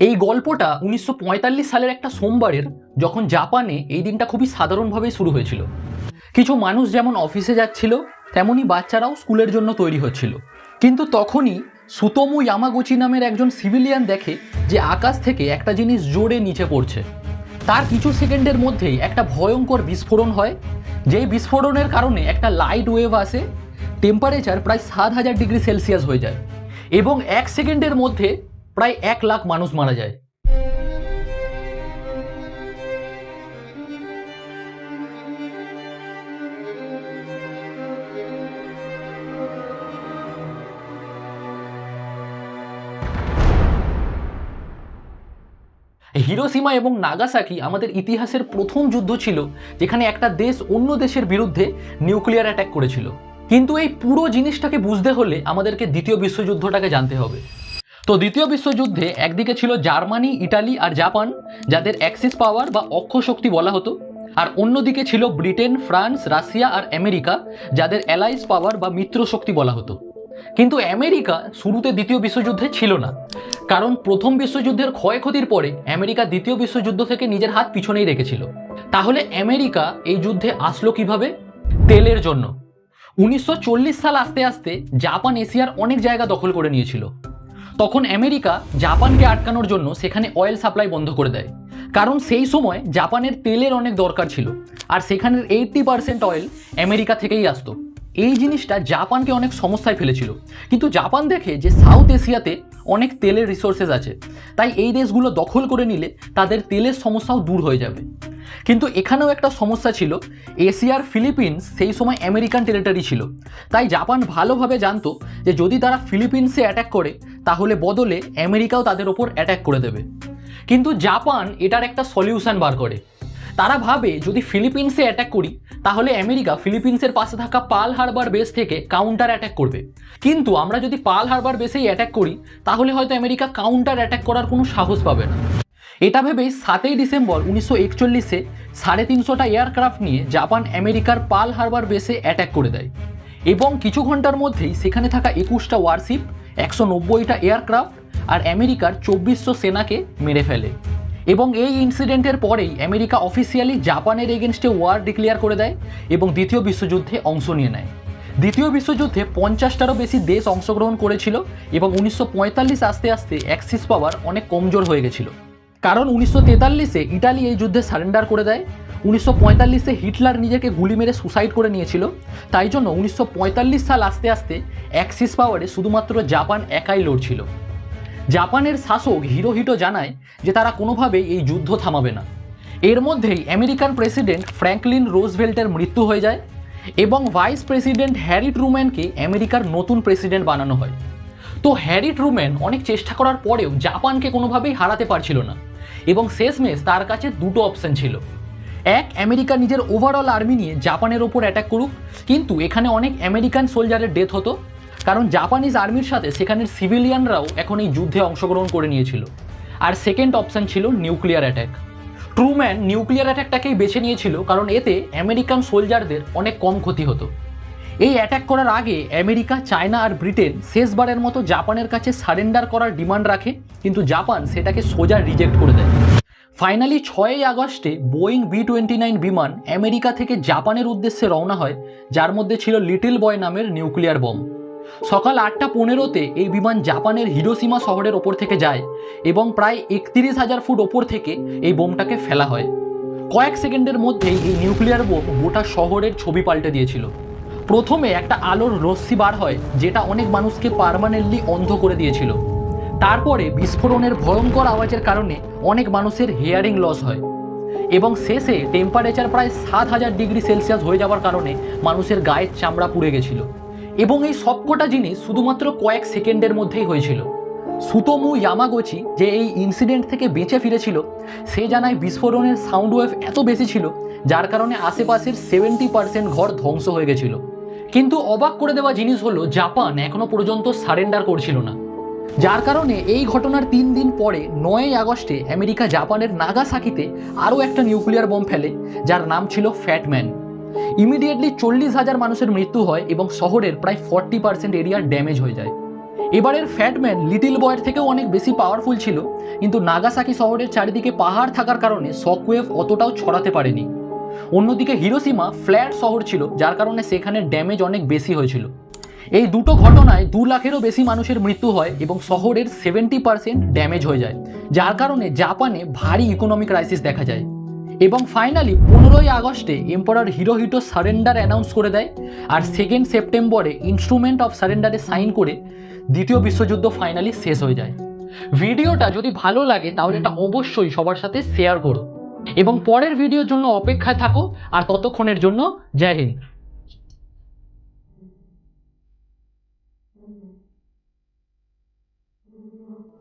এই গল্পটা উনিশশো পঁয়তাল্লিশ সালের একটা সোমবারের যখন জাপানে এই দিনটা খুবই সাধারণভাবেই শুরু হয়েছিল। কিছু মানুষ যেমন অফিসে যাচ্ছিল, তেমনি বাচ্চারাও স্কুলের জন্য তৈরি হচ্ছিল। কিন্তু তখনই সুতোমু ইয়ামাগুচি নামের একজন সিভিলিয়ান দেখে যে আকাশ থেকে একটা জিনিস জোরে নিচে পড়ছে। তার কিছু সেকেন্ডের মধ্যেই একটা ভয়ঙ্কর বিস্ফোরণ হয়, যেই বিস্ফোরণের কারণে একটা লাইট ওয়েভ আসে, টেম্পারেচার প্রায় সাত হাজার ডিগ্রি সেলসিয়াস হয়ে যায়। এবং এক সেকেন্ডের মধ্যে প্রায় এক লাখ মানুষ মারা যায়। হিরোসীমা এবং নাগাসাকি আমাদের ইতিহাসের প্রথম যুদ্ধ ছিল, যেখানে একটা দেশ অন্য দেশের বিরুদ্ধে নিউক্লিয়ার অ্যাটাক করেছিল। কিন্তু এই পুরো জিনিসটাকে বুঝতে হলে আমাদেরকে দ্বিতীয় বিশ্বযুদ্ধটাকে জানতে হবে। তো দ্বিতীয় বিশ্বযুদ্ধে একদিকে ছিল জার্মানি, ইটালি আর জাপান, যাদের অ্যাক্সিস পাওয়ার বা অক্ষ শক্তি বলা হতো, আর অন্যদিকে ছিল ব্রিটেন, ফ্রান্স, রাশিয়া আর আমেরিকা, যাদের অ্যালাইস পাওয়ার বা মিত্র শক্তি বলা হতো। কিন্তু আমেরিকা শুরুতে দ্বিতীয় বিশ্বযুদ্ধে ছিল না, কারণ প্রথম বিশ্বযুদ্ধের ক্ষয়ক্ষতির পরে আমেরিকা দ্বিতীয় বিশ্বযুদ্ধ থেকে নিজের হাত পিছনেই রেখেছিল। তাহলে আমেরিকা এই যুদ্ধে আসলো কীভাবে? তেলের জন্য। উনিশশো চল্লিশ সাল আস্তে আস্তে জাপান, এশিয়ার অনেক জায়গা দখল করে নিয়েছিল। তখন আমেরিকা জাপানকে আটকানোর জন্য সেখানে অয়েল সাপ্লাই বন্ধ করে দেয়। কারণ সেই সময় জাপানের তেলের অনেক দরকার ছিল, আর সেখানের এইট্টি পার্সেন্ট অয়েল আমেরিকা থেকেই আসতো। এই জিনিসটা জাপানকে অনেক সমস্যায় ফেলেছিল। কিন্তু জাপান দেখে যে সাউথ এশিয়াতে অনেক তেলের রিসোর্সেস আছে, তাই এই দেশগুলো দখল করে নিলে তাদের তেলের সমস্যাও দূর হয়ে যাবে। কিন্তু এখানেও একটা সমস্যা ছিল। এশিয়ার ফিলিপিন্স সেই সময় আমেরিকান টেরিটরি ছিল। তাই জাপান ভালোভাবে জানতো যে যদি তারা ফিলিপিন্সে অ্যাটাক করে, তাহলে বদলে আমেরিকাও তাদের ওপর অ্যাটাক করে দেবে। কিন্তু জাপান এটার একটা সলিউশন বার করে। তারা ভাবে, যদি ফিলিপিন্সে অ্যাটাক করি, তাহলে আমেরিকা ফিলিপিন্সের পাশে থাকা পাল হারবার বেস থেকে কাউন্টার অ্যাটাক করবে। কিন্তু আমরা যদি পাল হারবার বেসেই অ্যাটাক করি, তাহলে হয়তো আমেরিকা কাউন্টার অ্যাটাক করার কোনো সাহস পাবে না। এটা ভেবেই সাতই ডিসেম্বর উনিশশো একচল্লিশে সাড়ে তিনশোটা এয়ারক্রাফট নিয়ে জাপান আমেরিকার পাল হারবার বেসে অ্যাটাক করে দেয়। এবং কিছু ঘণ্টার মধ্যেই সেখানে থাকা একুশটা ওয়ারশিপ, একশো নব্বইটা এয়ারক্রাফট আর আমেরিকার চব্বিশশো সেনাকে মেরে ফেলে। এবং এই ইনসিডেন্টের পরেই আমেরিকা অফিসিয়ালি জাপানের এগেনস্টে ওয়ার ডিক্লেয়ার করে দেয় এবং দ্বিতীয় বিশ্বযুদ্ধে অংশ নিয়ে নেয়। দ্বিতীয় বিশ্বযুদ্ধে পঞ্চাশটারও বেশি দেশ অংশগ্রহণ করেছিল এবং উনিশশো পঁয়তাল্লিশ আস্তে আস্তে অ্যাক্সিস পাওয়ার অনেক কমজোর হয়ে গেছিল। কারণ উনিশশো তেতাল্লিশে ইটালি এই যুদ্ধে সারেন্ডার করে দেয়, উনিশশো পঁয়তাল্লিশে হিটলার নিজেকে গুলি মেরে সুসাইড করে নিয়েছিল, তাই জন্য উনিশশো পঁয়তাল্লিশ সাল আস্তে আস্তে অ্যাক্সিস পাওয়ারে শুধুমাত্র জাপান একাই লড়ছিল। জাপানের শাসক হিরোহিটো জানায় যে তারা কোনোভাবেই এই যুদ্ধ থামাবে না। এর মধ্যেই আমেরিকান প্রেসিডেন্ট ফ্র্যাঙ্কলিন রোজভেল্টের মৃত্যু হয়ে যায় এবং ভাইস প্রেসিডেন্ট হ্যারি ট্রুম্যানকে আমেরিকার নতুন প্রেসিডেন্ট বানানো হয়। তো হ্যারি ট্রুম্যান অনেক চেষ্টা করার পরেও জাপানকে কোনোভাবেই হারাতে পারছিল না। এবং শেষমেশ তার কাছে দুটো অপশন ছিল। এক, আমেরিকা নিজের ওভারঅল আর্মি নিয়ে জাপানের ওপর অ্যাটাক করুক, কিন্তু এখানে অনেক আমেরিকান সোলজারের ডেথ হতো, কারণ জাপানিজ আর্মির সাথে সেখানের সিভিলিয়ানরাও এখন এই যুদ্ধে অংশগ্রহণ করে নিয়েছিল। আর সেকেন্ড অপশন ছিল নিউক্লিয়ার অ্যাটাক ট্রুম্যান নিউক্লিয়ার অ্যাটাকটাকেই বেছে নিয়েছিল, কারণ এতে আমেরিকান সোলজারদের অনেক কম ক্ষতি হতো। এই অ্যাটাক করার আগে আমেরিকা, চায়না আর ব্রিটেন শেষবারের মতো জাপানের কাছে সারেন্ডার করার ডিমান্ড রাখে কিন্তু জাপান সেটাকে সোজা রিজেক্ট করে দেয়। ফাইনালি ছয়ই আগস্টে বোয়িং বি টোয়েন্টি নাইন বিমান আমেরিকা থেকে জাপানের উদ্দেশ্যে রওনা হয়, যার মধ্যে ছিল লিটল বয় নামের নিউক্লিয়ার বম সকাল আটটা পনেরোতে এই বিমান জাপানের হিরোসীমা শহরের ওপর থেকে যায় এবং প্রায় একত্রিশ হাজার ফুট ওপর থেকে এই বোমটাকে ফেলা হয়। কয়েক সেকেন্ডের মধ্যেই এই নিউক্লিয়ার বোম গোটা শহরের ছবি পাল্টে দিয়েছিল। প্রথমে একটা আলোর রশ্মি বার হয়, যেটা অনেক মানুষকে পার্মানেন্টলি অন্ধ করে দিয়েছিল। তারপরে বিস্ফোরণের ভয়ঙ্কর আওয়াজের কারণে অনেক মানুষের হেয়ারিং লস হয়। এবং শেষে টেম্পারেচার প্রায় সাত হাজার ডিগ্রি সেলসিয়াস হয়ে যাওয়ার কারণে মানুষের গায়ের চামড়া পুড়ে গেছিল। এবং এই সবকটা জিনিস শুধুমাত্র কয়েক সেকেন্ডের মধ্যেই হয়েছিল। সুতোমু ইয়ামাগোচি যে এই ইনসিডেন্ট থেকে বেঁচে ফিরেছিল, সে জানায় বিস্ফোরণের সাউন্ড ওয়েভ এত বেশি ছিল, যার কারণে আশেপাশের সেভেন্টি পার্সেন্ট ঘর ধ্বংস হয়ে গেছিল। কিন্তু অবাক করে দেওয়া জিনিস হলো, জাপান এখনও পর্যন্ত সারেন্ডার করছিল না। যার কারণে এই ঘটনার তিন দিন পরে নয়ই আগস্টে আমেরিকা জাপানের নাগাসাকিতে আরও একটা নিউক্লিয়ার বোম ফেলে, যার নাম ছিল ফ্যাটম্যান ইমিডিয়েটলি চল্লিশ হাজার মানুষের মৃত্যু হয় এবং শহরের প্রায় ফর্টি পার্সেন্ট এরিয়া ড্যামেজ হয়ে যায়। এবারের ফ্যাটম্যান লিটিল বয়ের থেকেও অনেক বেশি পাওয়ারফুল ছিল, কিন্তু নাগাসাকি শহরের চারিদিকে পাহাড় থাকার কারণে শকওয়েভ অতটাও ছড়াতে পারেনি। অন্যদিকে হিরোসীমা ফ্ল্যাট শহর ছিল, যার কারণে সেখানে ড্যামেজ অনেক বেশি হয়েছিল। এই দুটো ঘটনায় দু লাখেরও বেশি মানুষের মৃত্যু হয় এবং শহরের সেভেন্টি পার্সেন্ট ড্যামেজ হয়ে যায়। যার কারণে জাপানে ভারী ইকোনমিক ক্রাইসিস দেখা যায়। এবং ফাইনালি পনেরোই আগস্টে এম্পারার হিরোহিটো সারেন্ডার অ্যানাউন্স করে দেয় আর সেকেন্ড সেপ্টেম্বরে ইনস্ট্রুমেন্ট অফ সারেন্ডারে সাইন করে দ্বিতীয় বিশ্বযুদ্ধ ফাইনালি শেষ হয়ে যায়। ভিডিওটা যদি ভালো লাগে তাহলে এটা অবশ্যই সবার সাথে শেয়ার করো। এবং পরের ভিডিওর জন্য অপেক্ষায় থাকো আর ততক্ষণের জন্য জয় হিন্দ।